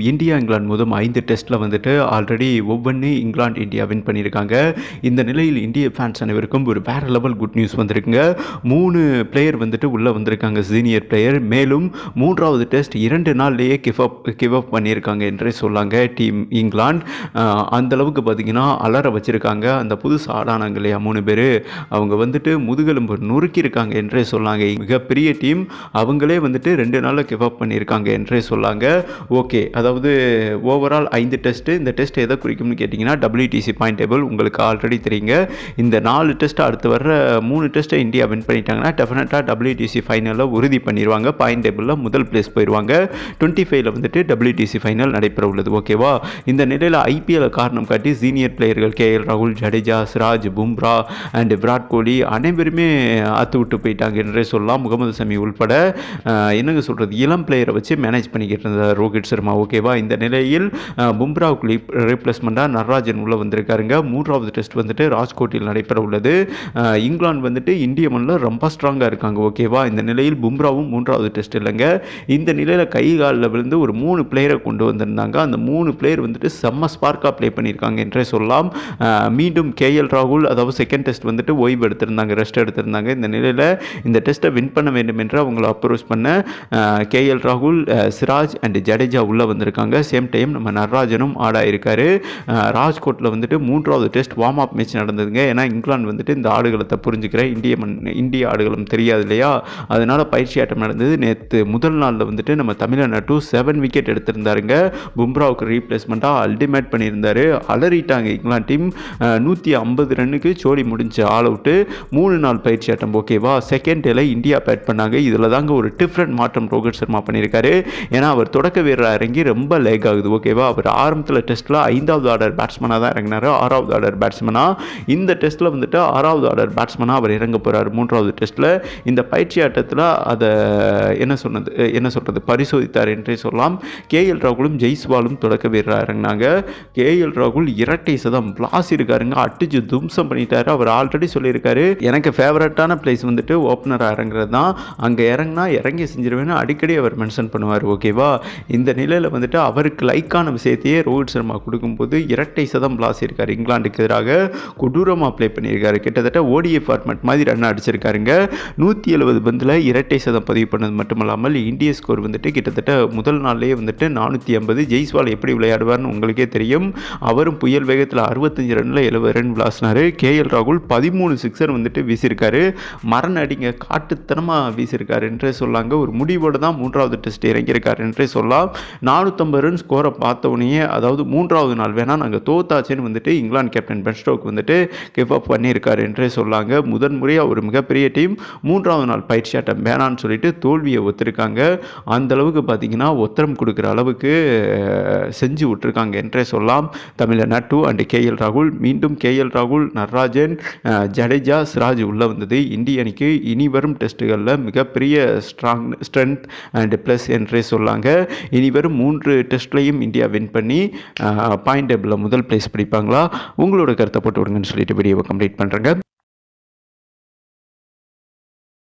India England முதல் ஐந்து டெஸ்ட்டில் வந்துட்டு ஆல்ரெடி ஒவ்வொன்று இங்கிலாந்து இந்தியா வின் பண்ணியிருக்காங்க. இந்த நிலையில் இந்திய ஃபேன்ஸ் அனைவருக்கும் ஒரு வேறு லெவல் குட் நியூஸ் வந்திருக்குங்க. மூணு பிளேயர் வந்துட்டு உள்ளே வந்திருக்காங்க சீனியர் பிளேயர் மேலும் மூன்றாவது டெஸ்ட் இரண்டு நாள்லேயே கிவ் அப் கிவ் அப் பண்ணியிருக்காங்க என்றே சொல்லாங்க டீம் இங்கிலாந்து. அந்தளவுக்கு அந்த அளவுக்கு பார்த்தீங்கன்னா அலற வச்சுருக்காங்க. அந்த புதுசு ஆடானாங்க இல்லையா மூணு பேர். அவங்க வந்துட்டு முதுகெலும்பு நொறுக்கியிருக்காங்க என்றே சொல்லாங்க. மிகப்பெரிய டீம் அவங்களே வந்துட்டு ரெண்டு நாளில் கிவ் அப் பண்ணியிருக்காங்க என்றே சொல்லாங்க. ஓகே அதாவது ஓவரால் ஐந்து டெஸ்ட்டு இந்த டெஸ்ட் எதை குறிக்கும்னு கேட்டிங்கன்னா டபிள்யூடிசி பாயிண்ட் டேபிள் உங்களுக்கு ஆல்ரெடி தெரியுங்க. இந்த நாலு டெஸ்ட் அடுத்து வர்ற மூணு டெஸ்ட்டை இந்தியா வின் பண்ணிட்டாங்கன்னா டெஃபினட்டாக டபிள்யூடிசி ஃபைனலில் உறுதி பண்ணிடுவாங்க பாயிண்ட் டேபிளில் முதல் பிளேஸ் போயிடுவாங்க டுவெண்ட்டி ஃபைவ்ல வந்துட்டு டபிள்யூடிசி ஃபைனல் நடைபெற உள்ளது. ஓகேவா இந்த நிலையில் ஐபிஎல் காரணம் காட்டி சீனியர் பிளேயர்கள் கே எல் ராகுல் ஜடேஜா சிராஜ் பும்ரா அண்ட் விராட் கோலி அனைவருமே அத்து விட்டு போயிட்டாங்க என்றே சொல்லலாம். முகமது சமி உள்பட என்னங்க சொல்கிறது இளம் பிளேயரை வச்சு மேனேஜ் பண்ணிக்கிட்டு இருந்தார் ரோஹித் சர்மா. ஓகேவா? இந்த நிலையில் பும்ராவுக்கு ரீப்ளேஸ்மெண்ட்டாக நடராஜன் உள்ளே வந்திருக்காருங்க. மூன்றாவது டெஸ்ட் வந்துட்டு ராஜ்கோட்டில் நடைபெற உள்ளது இங்கிலாந்து வந்துட்டு இந்திய மண்ணில் ரொம்ப ஸ்ட்ராங்காக இருக்காங்க ஓகேவா? இந்த நிலையில் பும்ராவும் மூன்றாவது டெஸ்ட் இல்லைங்க. இந்த நிலையில் கை காலில் விழுந்து ஒரு மூணு பிளேயரை கொண்டு வந்திருந்தாங்க. அந்த மூணு பிளேயர் வந்துட்டு செம்ம ஸ்பார்க்காக ப்ளே பண்ணியிருக்காங்க என்றே சொல்லலாம். மீண்டும் கேஎல் ராகுல் அதாவது செகண்ட் டெஸ்ட் வந்துட்டு ஓய்வு எடுத்திருந்தாங்க ரெஸ்ட் எடுத்திருந்தாங்க. இந்த நிலையில் இந்த டெஸ்ட்டை வின் பண்ண வேண்டும் என்று அவங்களை அப்ரோச் பண்ண கேஎல் ராகுல் சிராஜ் அண்ட் ஜடேஜா உள்ளே வந்திருக்காங்க. சேம் டைம் நம்ம நடராஜனும் ஆடாயிருக்காரு ராஜ்கோட்டில் வந்துட்டு மூன்றாவது டெஸ்ட் வார்ம் அப் மேட்ச் நடந்ததுங்க. ஏன்னா இங்கிலாந்து வந்துட்டு இந்த ஆடுகளத்தை புரிஞ்சுக்கிற இந்திய மண் இந்திய ஆடுகளும் தெரியாது இல்லையா? அதனால் பயிற்சி ஆட்டம் நடந்தது. நேற்று முதல் நாளில் வந்துட்டு நம்ம தமிழ்நாட்டு செவன் விக்கெட் எடுத்திருந்தாருங்க. பும்ராவுக்கு ரீப்ளேஸ்மெண்ட்டாக அல்டிமேட் பண்ணியிருந்தாரு. அலறிட்டாங்க இங்கிலாந்து டீம் நூற்றி ஐம்பது ரன்னுக்கு சோடி முடிஞ்சு ஆல் அவுட்டு. மூணு நாள் பயிற்சி ஆட்டம் ஓகேவா செகண்ட் டேல இந்தியா பேட் பண்ணாங்க. இதில் தாங்க ஒரு டிஃப்ரெண்ட் மாற்றம் ரோஹித் சர்மா பண்ணியிருக்காரு. ஏன்னா அவர் தொடக்க வீரராக இறங்கி ரொம்ப லேக் ஆகுது ஓகேவா அவர் ஆரம்பத்தில் டெஸ்ட்டில் ஐந்தாவது ஆர்டர் பேட்ஸ்மனாக தான் இறங்கினார். ஆறாவது ஆர்டர் பேட்ஸ்மனாக இந்த டெஸ்ட்டில் வந்துட்டு ஆறாவது ஆர்டர் பேட்ஸ்மனாக அவர் இறங்க போகிறார் மூன்றாவது டெஸ்ட்டில் இந்த பயிற்சி ஆட்டத்தில் அதை என்ன சொன்னது என்ன சொல்கிறது பரிசோதித்தார் என்றே சொல்லலாம். கேஎல் ராகுலும் ஜெய்ஸ்வாலும் தொடக்க வீரராக இறங்கினாங்க. கேஎல் ராகுல் இரட்டை சதம் பிளாஸ் இருக்காருங்க. அடிச்சு தும்சம் பண்ணிட்டாரு. அவர் ஆல்ரெடி சொல்லியிருக்காரு எனக்கு ஃபேவரட்டான பிளேஸ் வந்துட்டு ஓப்பனராக இறங்குறது தான். அங்கே இறங்கினா இறங்கி செஞ்சிருவேன்னு அடிக்கடி அவர் மென்ஷன் பண்ணுவார் ஓகேவா இந்த நிலையில் வந்து வந்துட்டு அவருக்கு லைக்கான விஷயத்தையே ரோஹித் சர்மா கொடுக்கும்போது இரட்டை சதம் பிளாஸ் இருக்கார் இங்கிலாந்துக்கு எதிராக கொடூரமாக ப்ளே பண்ணியிருக்காரு. கிட்டத்தட்ட ஓடிஏ ஃபார்மேட் மாதிரி ரன் அடிச்சிருக்காருங்க. நூற்றி எழுபது பந்தில் இரட்டை சதம் பதிவு பண்ணது மட்டுமல்லாமல் இந்திய ஸ்கோர் வந்துட்டு கிட்டத்தட்ட முதல் நாள்லேயே வந்துட்டு நானூற்றி ஐம்பது. ஜெய்ஸ்வால் எப்படி விளையாடுவார்னு உங்களுக்கே தெரியும். அவரும் புயல் வேகத்தில் அறுபத்தஞ்சு ரனில் எழுபது ரன் விளாசினார் கேஎல் ராகுல் பதிமூணு சிக்ஸர் வந்துட்டு வீசியிருக்காரு. மரண அடிங்க காட்டுத்தனமாக வீசியிருக்காரு என்றே சொல்லாங்க. ஒரு முடிவோடு தான் மூன்றாவது டெஸ்ட் இறங்கியிருக்காரு என்றே சொல்லலாம். நானூற்றம்பது ரன் ஸ்கோரை பார்த்த அதாவது மூன்றாவது நாள் வேணால் நாங்கள் தோத்தாச்சுன்னு வந்துட்டு இங்கிலாந்து கேப்டன் பென் ஸ்டோக் வந்துட்டு கிவ் அப் பண்ணியிருக்காரு என்றே சொல்லாங்க. முதன் முறையாக ஒரு மிகப்பெரிய டீம் மூன்றாவது நாள் பயிற்சி ஆட்டம் வேணான்னு சொல்லிட்டு தோல்வியை ஒத்துருக்காங்க. அந்த அளவுக்கு பார்த்தீங்கன்னா ஒத்தரம் கொடுக்குற அளவுக்கு செஞ்சு விட்டுருக்காங்க என்றே சொல்லலாம். தமிழ நட்டு அண்ட் கேஎல் ராகுல் மீண்டும் கேஎல் ராகுல் நட்ராஜன் ஜடேஜா சிராஜ் உள்ளே வந்தது. இந்திய அணிக்கு இனி வரும் டெஸ்ட்டுகளில் மிகப்பெரிய ஸ்ட்ராங் ஸ்ட்ரென்த் அண்ட் ப்ளஸ் என்றே சொல்லாங்க. இனி வரும் மூணு மூன்று டெஸ்ட்லையும் இந்தியா வின் பண்ணி பாயிண்ட் டேபிளில் முதல் பிளேஸ் பிடிப்பாங்களா? உங்களோட கருத்தை போட்டு விடுங்கன்னு சொல்லிட்டு வீடியோவை கம்ப்ளீட் பண்ணுறேங்க